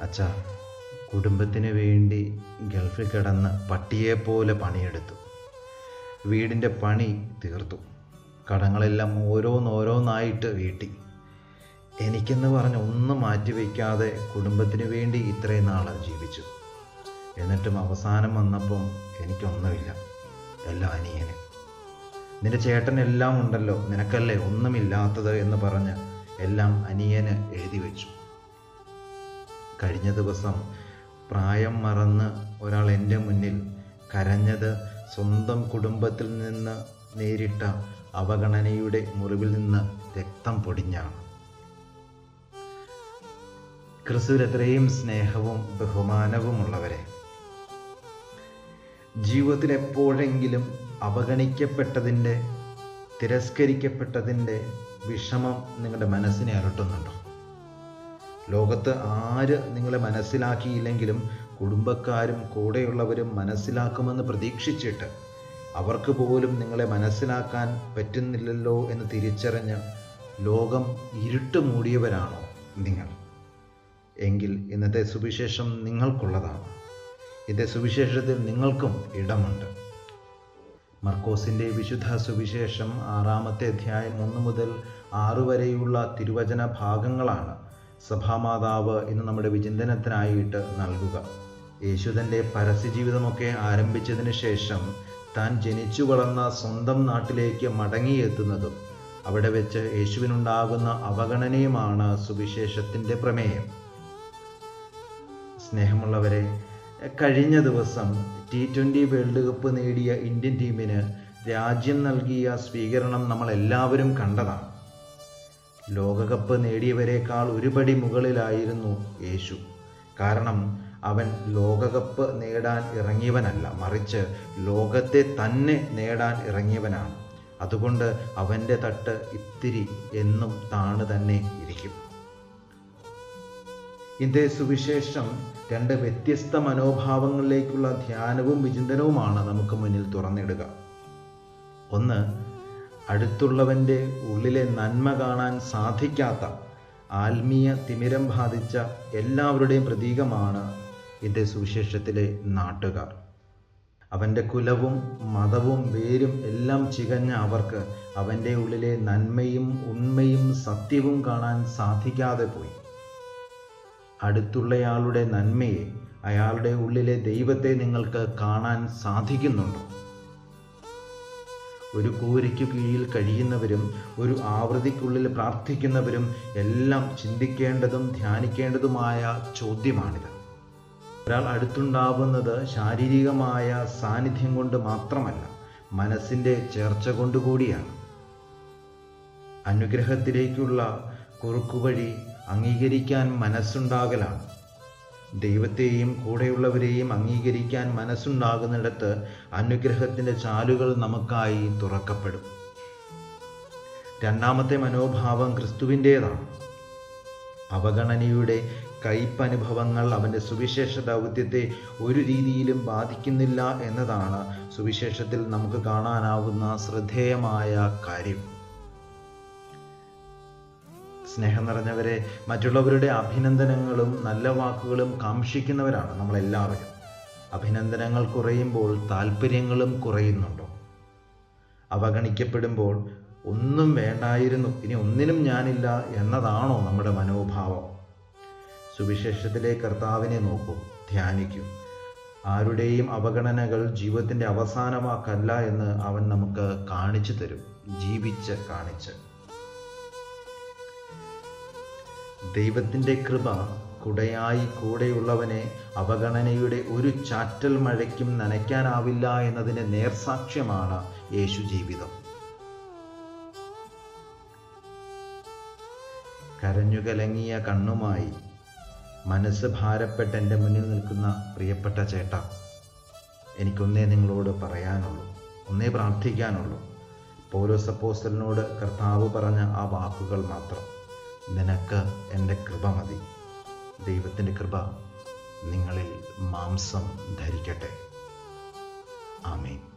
അച്ഛ കുടുംബത്തിന് വേണ്ടി ഗൾഫിൽ കിടന്ന് പട്ടിയെപ്പോലെ പണിയെടുത്തു. വീടിന്റെ പണി തീർത്തു. കടങ്ങളെല്ലാം ഓരോന്നോരോന്നായിട്ട് വീട്ടി. എനിക്കെന്ന് പറഞ്ഞ് ഒന്നും മാറ്റിവെക്കാതെ കുടുംബത്തിന് വേണ്ടി ഇത്രയും നാൾ ജീവിച്ചു. എന്നിട്ടും അവസാനം വന്നപ്പം എനിക്കൊന്നുമില്ല. എല്ലാം അനിയന്. നിന്റെ ചേട്ടൻ എല്ലാം ഉണ്ടല്ലോ നിനക്കല്ലേ ഒന്നുമില്ലാത്തത് എന്ന് പറഞ്ഞ് എല്ലാം അനിയന് എഴുതി വെച്ചു. കഴിഞ്ഞ ദിവസം പ്രായം മറന്ന് ഒരാൾ എന്റെ മുന്നിൽ കരഞ്ഞത് സ്വന്തം കുടുംബത്തിൽ നിന്ന് നേരിട്ട അവഗണനയുടെ മുറിവിൽ നിന്ന് രക്തം പൊടിഞ്ഞാണ്. ക്രിസ്തുവിൽ എത്രയും സ്നേഹവും ബഹുമാനവുമുള്ളവരെ ജീവിതത്തിൽ എപ്പോഴെങ്കിലും അവഗണിക്കപ്പെട്ടതിന്റെ തിരസ്കരിക്കപ്പെട്ടതിന്റെ വിഷമം നിങ്ങളുടെ മനസ്സിനെ അലട്ടുന്നുണ്ടോ? ലോകത്ത് ആര് നിങ്ങളെ മനസ്സിലാക്കിയില്ലെങ്കിലും കുടുംബക്കാരും കൂടെയുള്ളവരും മനസ്സിലാക്കുമെന്ന് പ്രതീക്ഷിച്ചിട്ട് അവർക്ക് പോലും നിങ്ങളെ മനസ്സിലാക്കാൻ പറ്റുന്നില്ലല്ലോ എന്ന് തിരിച്ചറിഞ്ഞ് ലോകം ഇരുട്ട് മൂടിയവരാണോ നിങ്ങൾ? എങ്കിൽ ഇന്നത്തെ സുവിശേഷം നിങ്ങൾക്കുള്ളതാണ്. ഇന്നത്തെ സുവിശേഷത്തിൽ നിങ്ങൾക്കും ഇടമുണ്ട്. മർക്കോസിന്റെ വിശുദ്ധ സുവിശേഷം ആറാമത്തെ അധ്യായം ഒന്ന് മുതൽ ആറു വരെയുള്ള തിരുവചന ഭാഗങ്ങളാണ് സഭാമാതാവ് ഇന്ന് നമ്മുടെ വിചിന്തനത്തിനായിട്ട് നൽകുക. യേശു തന്റെ പരസ്യജീവിതമൊക്കെ ആരംഭിച്ചതിന് ശേഷം താൻ ജനിച്ചു വളർന്ന സ്വന്തം നാട്ടിലേക്ക് മടങ്ങിയെത്തുന്നതും അവിടെ വെച്ച് യേശുവിനുണ്ടാകുന്ന അവഗണനയുമാണ് സുവിശേഷത്തിന്റെ പ്രമേയം. സ്നേഹമുള്ളവരെ കഴിഞ്ഞ ദിവസം ടി ട്വന്റി വേൾഡ് കപ്പ് നേടിയ ഇന്ത്യൻ ടീമിന് രാജ്യം നൽകിയ സ്വീകരണം നമ്മൾ എല്ലാവരും കണ്ടതാണ്. ലോകകപ്പ് നേടിയവരെക്കാൾ ഒരുപടി മുകളിലായിരുന്നു യേശു. കാരണം അവൻ ലോകകപ്പ് നേടാൻ ഇറങ്ങിയവനല്ല മറിച്ച് ലോകത്തെ തന്നെ നേടാൻ ഇറങ്ങിയവനാണ്. അതുകൊണ്ട് അവന്റെ തട്ട് ഇത്തിരി എന്നും താണ് തന്നെ ഇരിക്കും. ഇതേ സുവിശേഷം രണ്ട് വ്യത്യസ്ത മനോഭാവങ്ങളിലേക്കുള്ള ധ്യാനവും വിചിന്തനവുമാണ് നമുക്ക് മുന്നിൽ തുറന്നിടുക. ഒന്ന് അടുത്തുള്ളവന്റെ ഉള്ളിലെ നന്മ കാണാൻ സാധിക്കാത്ത ആത്മീയ തിമിരം ബാധിച്ച എല്ലാവരുടെയും പ്രതീകമാണ് ഇതേ സുവിശേഷത്തിലെ നാട്ടുകാർ. അവന്റെ കുലവും മതവും വേരും എല്ലാം ചികഞ്ഞ അവർക്ക് അവന്റെ ഉള്ളിലെ നന്മയും ഉണ്മയും സത്യവും കാണാൻ സാധിക്കാതെ പോയി. അടുത്തുള്ളയാളുടെ നന്മയെ അയാളുടെ ഉള്ളിലെ ദൈവത്തെ നിങ്ങൾക്ക് കാണാൻ സാധിക്കുന്നുണ്ടോ? ഒരു കൂരയ്ക്ക് കീഴിൽ കഴിയുന്നവരും ഒരു ആവൃത്തിക്കുള്ളിൽ പ്രാർത്ഥിക്കുന്നവരും എല്ലാം ചിന്തിക്കേണ്ടതും ധ്യാനിക്കേണ്ടതുമായ ചോദ്യമാണിത്. ഒരാൾ അടുത്തുണ്ടാവുന്നത് ശാരീരികമായ സാന്നിധ്യം കൊണ്ട് മാത്രമല്ല മനസ്സിന്റെ ചേർച്ച കൊണ്ടുകൂടിയാണ് അനുഗ്രഹത്തിലേക്കുള്ള കുറുക്കുവഴി അംഗീകരിക്കാൻ മനസ്സുണ്ടാകലാണ്. ദൈവത്തെയും കൂടെയുള്ളവരെയും അംഗീകരിക്കാൻ മനസ്സുണ്ടാകുന്നിടത്ത് അനുഗ്രഹത്തിന്റെ ചാലുകൾ നമുക്കായി തുറക്കപ്പെടും. രണ്ടാമത്തെ മനോഭാവം ക്രിസ്തുവിന്റേതാണ്. അവഗണനയുടെ കയ്പനുഭവങ്ങൾ അവന്റെ സുവിശേഷ ദൗത്യത്തെ ഒരു രീതിയിലും ബാധിക്കുന്നില്ല എന്നതാണ് സുവിശേഷത്തിൽ നമുക്ക് കാണാനാവുന്ന ശ്രദ്ധേയമായ കാര്യം. സ്നേഹം നിറഞ്ഞവരെ മറ്റുള്ളവരുടെ അഭിനന്ദനങ്ങളും നല്ല വാക്കുകളും കാക്ഷിക്കുന്നവരാണ് നമ്മളെല്ലാവരും. അഭിനന്ദനങ്ങൾ കുറയുമ്പോൾ താല്പര്യങ്ങളും കുറയുന്നുണ്ടോ? അവഗണിക്കപ്പെടുമ്പോൾ ഒന്നും വേണ്ടായിരുന്നു ഇനി ഒന്നിനും ഞാനില്ല എന്നതാണോ നമ്മുടെ മനോഭാവം? സുവിശേഷത്തിലെ കർത്താവിനെ നോക്കൂ ധ്യാനിക്കൂ. ആരുടെയും അവഗണനകൾ ജീവിതത്തിന്റെ അവസാനമാക്കല്ല എന്ന് അവൻ നമുക്ക് കാണിച്ചു തരും ജീവിച്ച് കാണിച്ച്. ദൈവത്തിന്റെ കൃപ കുടയായി കൂടെയുള്ളവനെ അവഗണനയുടെ ഒരു ചാറ്റൽ മഴയ്ക്കും നനയ്ക്കാനാവില്ല എന്നതിന് നേർസാക്ഷ്യമാണ് യേശു ജീവിതം. കരഞ്ഞുകലങ്ങിയ കണ്ണുമായി മനസ്സ് ഭാരപ്പെട്ട് എന്റെ മുന്നിൽ നിൽക്കുന്ന പ്രിയപ്പെട്ട ചേട്ട എനിക്കൊന്നേ നിങ്ങളോട് പറയാനുള്ളൂ ഒന്നേ പ്രാർത്ഥിക്കാനുള്ളൂ. പൗലോസ് അപ്പോസ്റ്റലിനോട് കർത്താവ് പറഞ്ഞ ആ വാക്കുകൾ മാത്രം. നിനക്ക് എന്റെ കൃപ മതി. ദൈവത്തിന്റെ കൃപ നിങ്ങളിൽ മാംസം ധരിക്കട്ടെ. ആമേൻ.